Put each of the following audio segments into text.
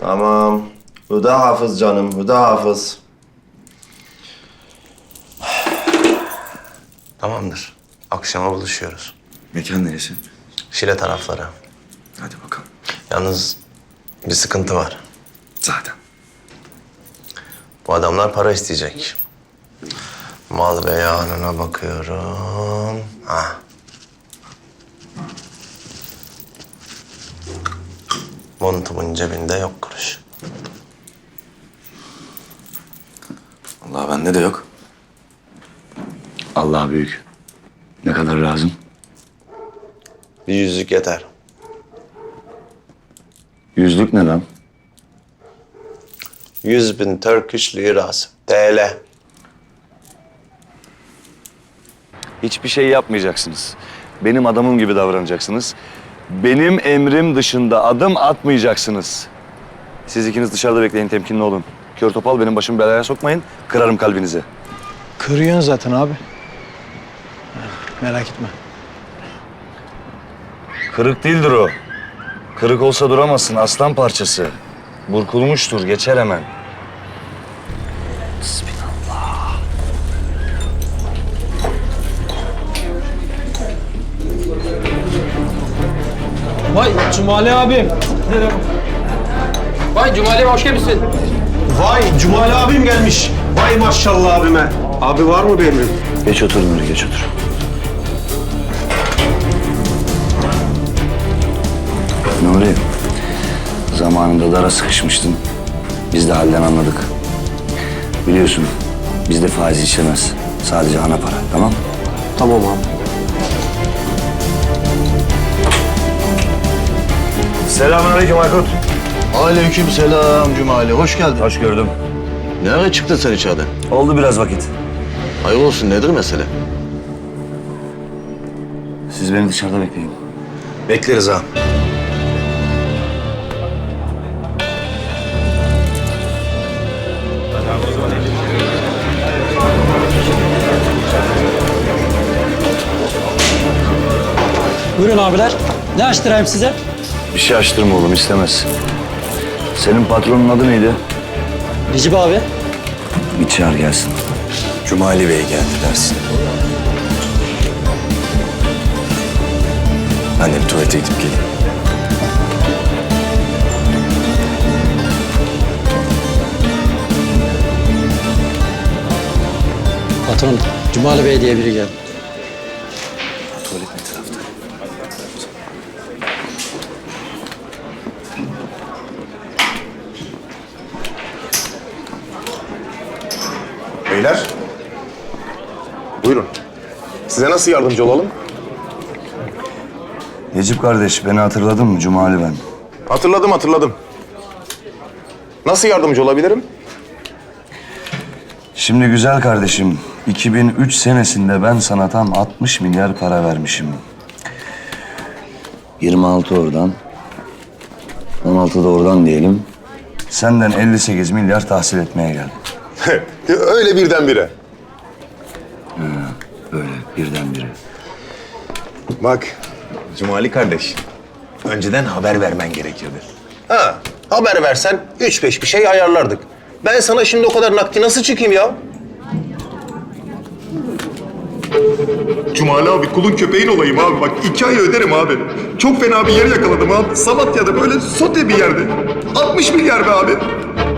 Tamam. Huda hafız canım, Huda hafız. Tamamdır. Akşama buluşuyoruz. Mekan neresi? Şile tarafları. Hadi bakalım. Yalnız bir sıkıntı var. Zaten. Bu adamlar para isteyecek. Mal beyanına bakıyorum. Ha. Montumun cebinde yok kuruş. Allah bende de yok. Allah büyük. Ne kadar lazım? Bir yüzlük yeter. Yüzlük ne lan? Yüz bin Turkish lirası. TL. Hiçbir şey yapmayacaksınız. Benim adamım gibi davranacaksınız. Benim emrim dışında adım atmayacaksınız. Siz ikiniz dışarıda bekleyin, temkinli olun. Kör topal benim başımı belaya sokmayın, kırarım kalbinizi. Kırıyorsun zaten abi. Merak etme. Kırık değildir o. Kırık olsa duramazsın, aslan parçası. Burkulmuştur, geçer hemen. Vay Cumali abim. Vay Cumali hoş gelmişsin. Vay Cumali abim gelmiş. Vay maşallah abime. Abi var mı benim? Geç otur Nuri, geç otur. Nuri, zamanında dara sıkışmıştın. Biz de halden anladık. Biliyorsun, bizde faiz işlemez. Sadece ana para, tamam? Tamam abi. Selamünaleyküm Aykut. Aleyküm selam Cumali. Hoş geldin. Hoş gördüm. Ne ara çıktın sen içeriden? Oldu biraz vakit. Hayır olsun nedir mesele? Siz beni dışarıda bekleyin. Bekleriz ha. Buyurun abiler. Ne açtırayım size? Bir şey açtırma oğlum, istemez. Senin patronun adı neydi? Recep abi. Bir çağır gelsin. Cumali Bey geldi dersin. Ben de bir tuvalete gidip geleyim. Patron, Cumali Bey diye biri geldi. Tuvalet ne tarafta? Beyler. Buyurun. Size nasıl yardımcı olalım? Necip kardeş, beni hatırladın mı? Cumali ben. Hatırladım hatırladım. Nasıl yardımcı olabilirim? Şimdi güzel kardeşim, 2003 senesinde ben sana tam 60 milyar para vermişim. 26 oradan, 16 da oradan diyelim. Senden 58 milyar tahsil etmeye geldim. Öyle birdenbire. Böyle birdenbire. Bak Cumali kardeş. Önceden haber vermen gerekirdi. Ha, haber versen üç beş bir şey ayarlardık. Ben sana şimdi o kadar nakdi nasıl çıkayım ya? Cumali abi kulun köpeğin olayım abi bak iki ay öderim abi. Çok fena bir yer yakaladım abi. Samatya'da böyle sote bir yerde. 60 milyar be abi.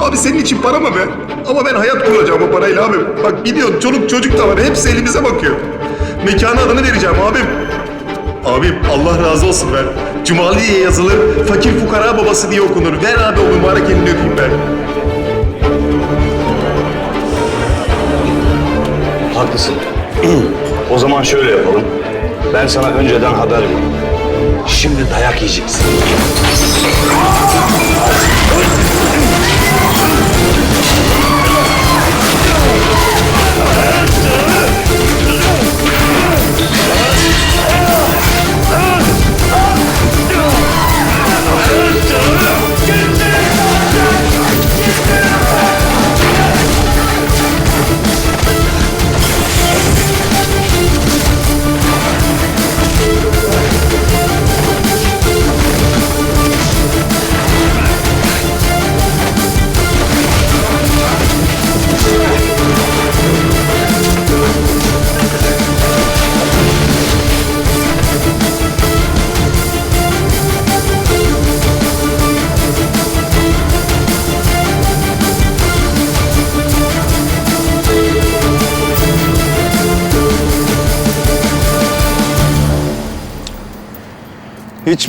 Abi senin için para mı be? Ama ben hayat kuracağım o parayla abi. Bak biliyorsun çoluk çocuk da var hepsi elimize bakıyor. Mekanı adını vereceğim abim. Abim Allah razı olsun be. Cumali diye yazılır, fakir fukara babası diye okunur. Ver abi o mübarek elini öpeyim ben. Haklısın. o zaman şöyle yapalım. Ben sana önceden haber vereyim. Şimdi dayak yiyeceksin. Yeah.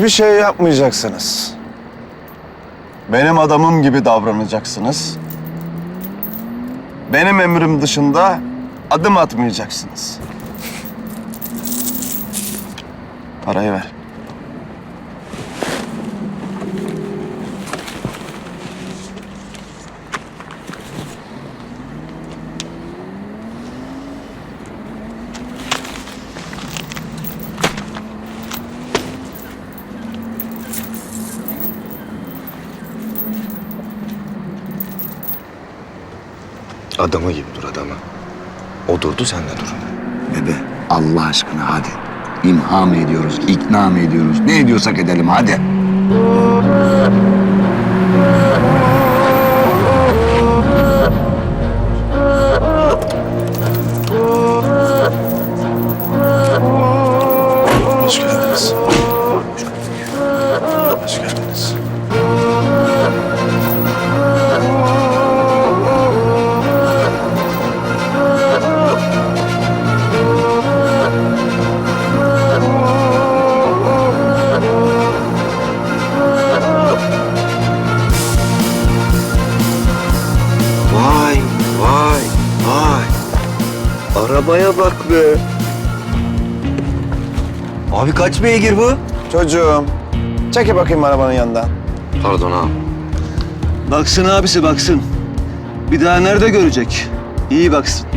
Hiçbir şey yapmayacaksınız. Benim adamım gibi davranacaksınız. Benim emrim dışında adım atmayacaksınız. Parayı ver. Adamı gibi dur adamı. O durdu sen de dur. Bebe Allah aşkına hadi. İmha mı ediyoruz, ikna mı ediyoruz? Ne ediyorsak edelim hadi. Kaç beygir bu? Çocuğum, çeki bakayım arabanın yanından. Pardon abi. Baksın abisi baksın. Bir daha nerede görecek? İyi baksın.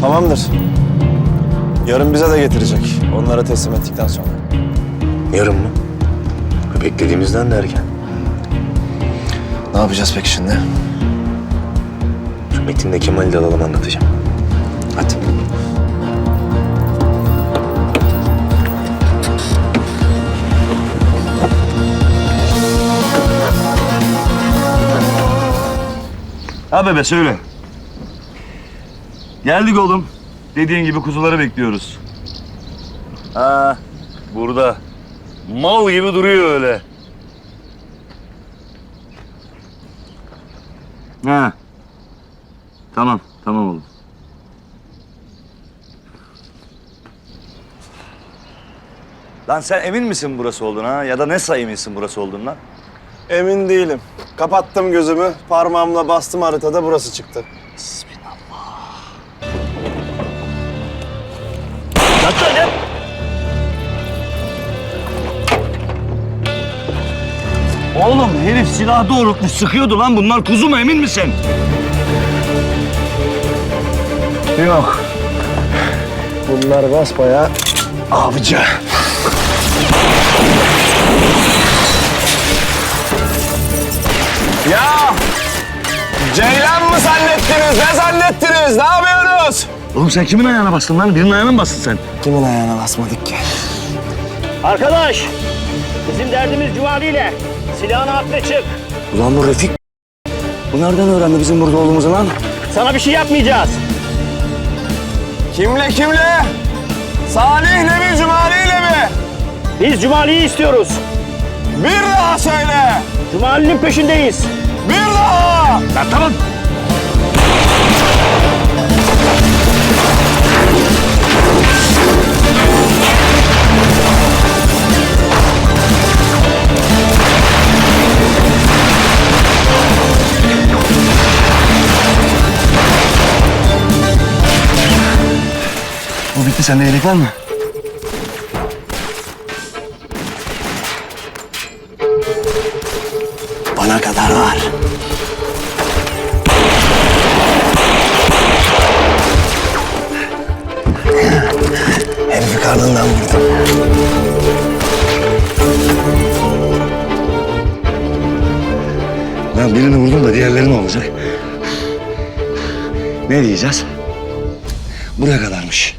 Tamamdır. Yarın bize de getirecek. Onlara teslim ettikten sonra. Yarın mı? Beklediğimizden de erken. Ne yapacağız peki şimdi? Şu Metin'le Kemal'i de alalım anlatacağım. Hadi. Ha bebe söyle. Geldik oğlum. Dediğin gibi kuzuları bekliyoruz. Ha burada. Mal gibi duruyor öyle. Ha. Tamam, tamam oğlum. Lan sen emin misin burası olduğuna ya da ne sayımısın burası olduğundan? Emin değilim. Kapattım gözümü, parmağımla bastım haritada burası çıktı. Oğlum herif silah doğrultmuş sıkıyordu lan bunlar kuzu mu emin misin? Yok. Bunlar basbayağı avcı. Ya! Ceylan mı zannettiniz? Ne zannettiniz? Ne yapıyorsunuz? Oğlum sen kimin ayağına bastın lan? Birinin ayağına mı bastın sen? Kimin ayağına basmadık ki? Arkadaş, bizim derdimiz Cumali ile. Silahını at ve çık. Ulan bu Refik. Bu nereden öğrendi bizim burada olduğumuzu lan? Sana bir şey yapmayacağız. Kimle kimle? Salih'le mi Cumali'yle mi? Biz Cumali'yi istiyoruz. Bir daha söyle. Cumali'nin peşindeyiz. Bir daha. Lan tamam. Bitti. Sende yelek var mı? Bana kadar var. Herifi karnından vurdum. Lan birini vurdum da diğerleri ne olacak? Ne diyeceğiz? Buraya kadarmış.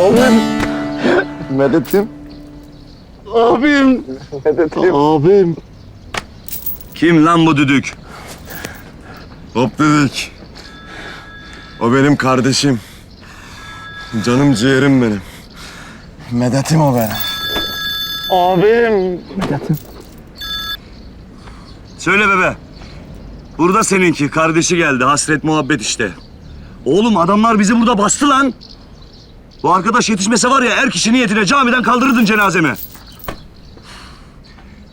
Abim. Medet'im. Abim. Medet'im. Abim. Kim lan bu düdük? Hop dedik. O benim kardeşim. Canım ciğerim benim. Medet'im o benim. Abim. Söyle bebe. Burada seninki. Kardeşi geldi. Hasret muhabbet işte. Oğlum adamlar bizi burada bastı lan. Bu arkadaş yetişmese var ya er kişi niyetine camiden kaldırırdın cenazemi.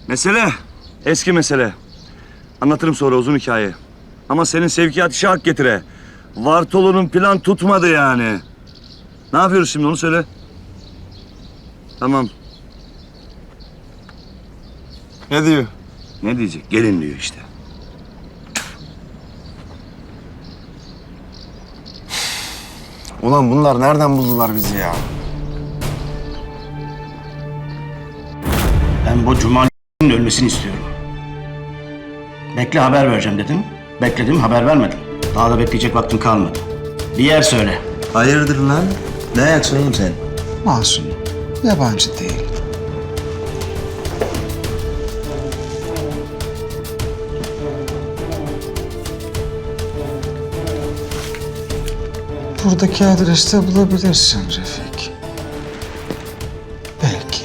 Mesele. Eski mesele. Anlatırım sonra uzun hikaye. Ama senin sevkiyat işi hak getire. Vartolu'nun plan tutmadı yani. Ne yapıyoruz şimdi onu söyle. Tamam. Ne diyor? Ne diyecek? Gelin diyor işte. Ulan bunlar nereden buldular bizi ya? Ben bu Cumali'nin ölmesini istiyorum. Bekle haber vereceğim dedim. Bekledim haber vermedin. Daha da bekleyecek vaktim kalmadı. Bir yer söyle. Hayırdır lan? Ne ayaksın oğlum sen? Masum. Yabancı değil. Buradaki adreste bulabilirsin Refik. Belki.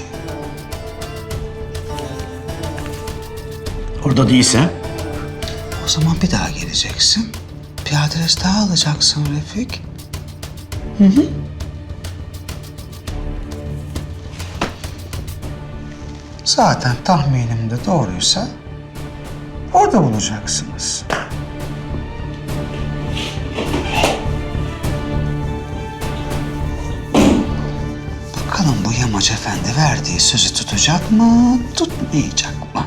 Orada değilse O zaman bir daha geleceksin. Bir adres daha alacaksın Refik. Hı hı. Zaten tahminim de doğruysa orada bulacaksınız. Yamaç Efendi verdiği sözü tutacak mı, tutmayacak mı?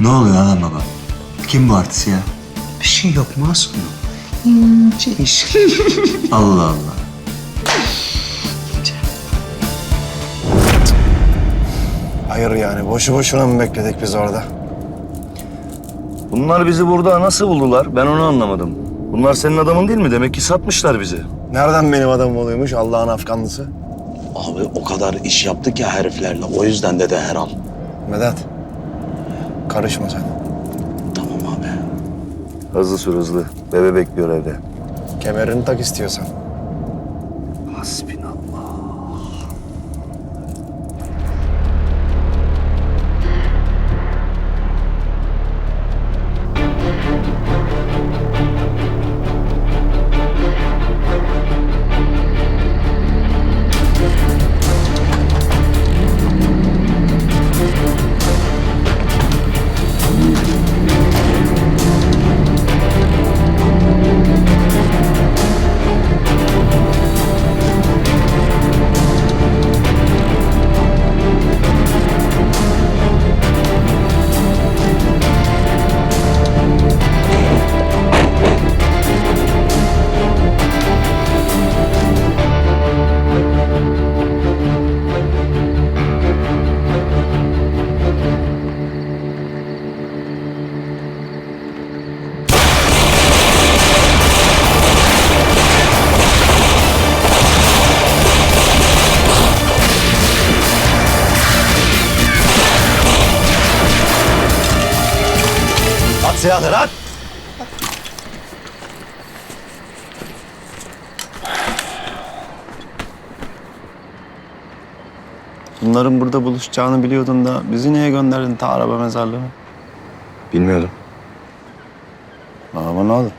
Ne oluyor lan baba? Kim bu artist ya? Bir şey yok Masum. İnce iş. Allah Allah. Hayır yani boşu boşuna mı bekledik biz orada? Bunlar bizi burada nasıl buldular? Ben onu anlamadım. Bunlar senin adamın değil mi? Demek ki satmışlar bizi. Nereden benim adamım oluyormuş Allah'ın afkanlısı? Abi o kadar iş yaptık ya heriflerle. O yüzden dedi Heral. Medet. Karışma sen. Tamam abi. Hızlı sür hızlı. Bebe bekliyor evde. Kemerini tak istiyorsan. Silahları at! Bunların burada buluşacağını biliyordun da bizi niye gönderdin ta araba mezarlığına? Bilmiyordum. Ama ne oldu?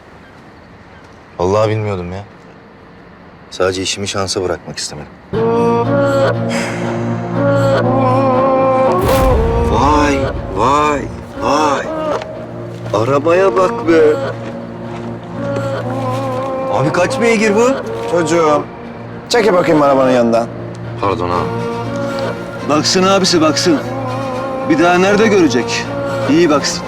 Vallahi bilmiyordum ya. Sadece işimi şansa bırakmak istemedim. Vay, vay, vay. Arabaya bak be. Abi kaç beygir bu? Çocuğum. Çekil bakayım arabanın yanından. Pardon abi. Baksın abisi baksın. Bir daha nerede görecek? İyi baksın.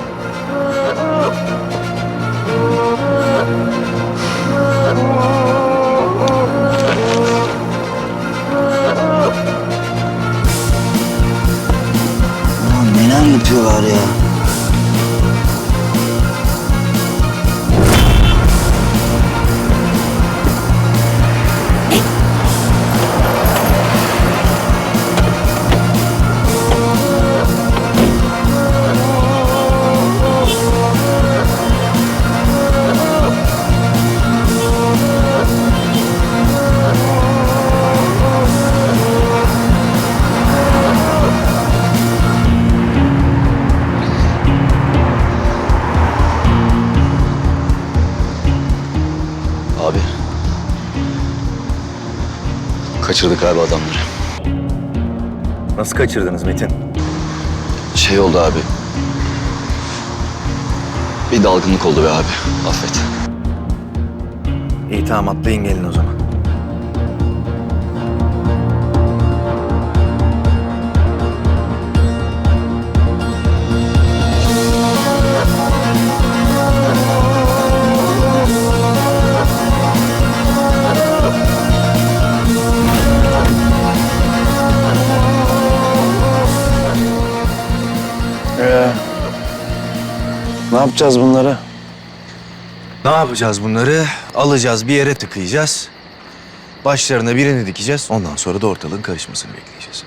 Kaçırdık abi adamları. Nasıl kaçırdınız Metin? Şey oldu abi. Bir dalgınlık oldu be abi. Affet. İyi tamam atlayın gelin o zaman. Yapacağız bunları? Ne yapacağız bunları? Alacağız bir yere tıkayacağız. Başlarına birini dikeceğiz. Ondan sonra da ortalığın karışmasını bekleyeceğiz.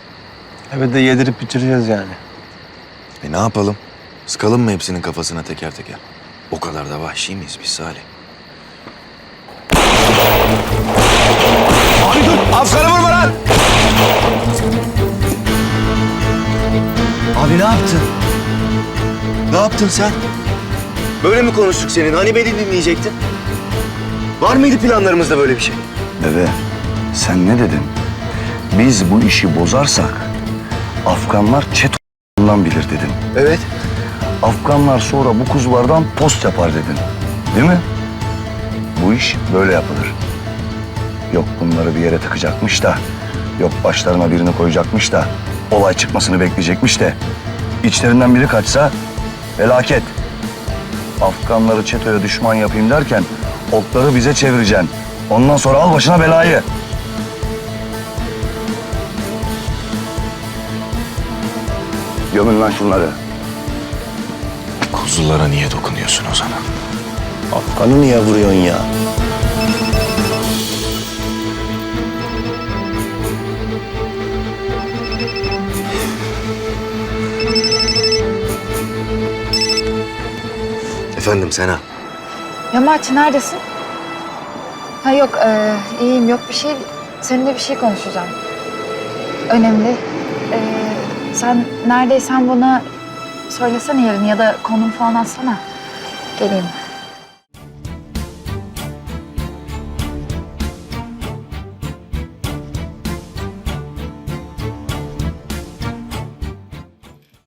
Evet de yedirip bitireceğiz yani. E ne yapalım? Sıkalım mı hepsinin kafasına teker teker? O kadar da vahşi miyiz biz Salih? Abi dur! Afgan'ı vurma lan! Abi ne yaptın? Ne yaptın sen? Böyle mi konuştuk senin? Hani beni dinleyecektin? Var mıydı planlarımızda böyle bir şey? Bebe sen ne dedin? Biz bu işi bozarsak Afganlar çet bilir dedin. Evet. Afganlar sonra bu kuzulardan post yapar dedin. Değil mi? Bu iş böyle yapılır. Yok bunları bir yere tıkacakmış da, yok başlarına birini koyacakmış da, olay çıkmasını bekleyecekmiş de. İçlerinden biri kaçsa felaket. Afganları çetoya düşman yapayım derken okları bize çevireceksin. Ondan sonra al başına belayı. Gömün lan şunları. Kuzulara niye dokunuyorsun o zaman? Afgan'ı niye vuruyorsun ya? Efendim Sena. Yamaç neredesin? Ha yok e, iyiyim yok bir şey. Seninle bir şey konuşacağım. Önemli. E, sen neredeysen bana söylesene yarın ya da konum falan atsana. Geleyim.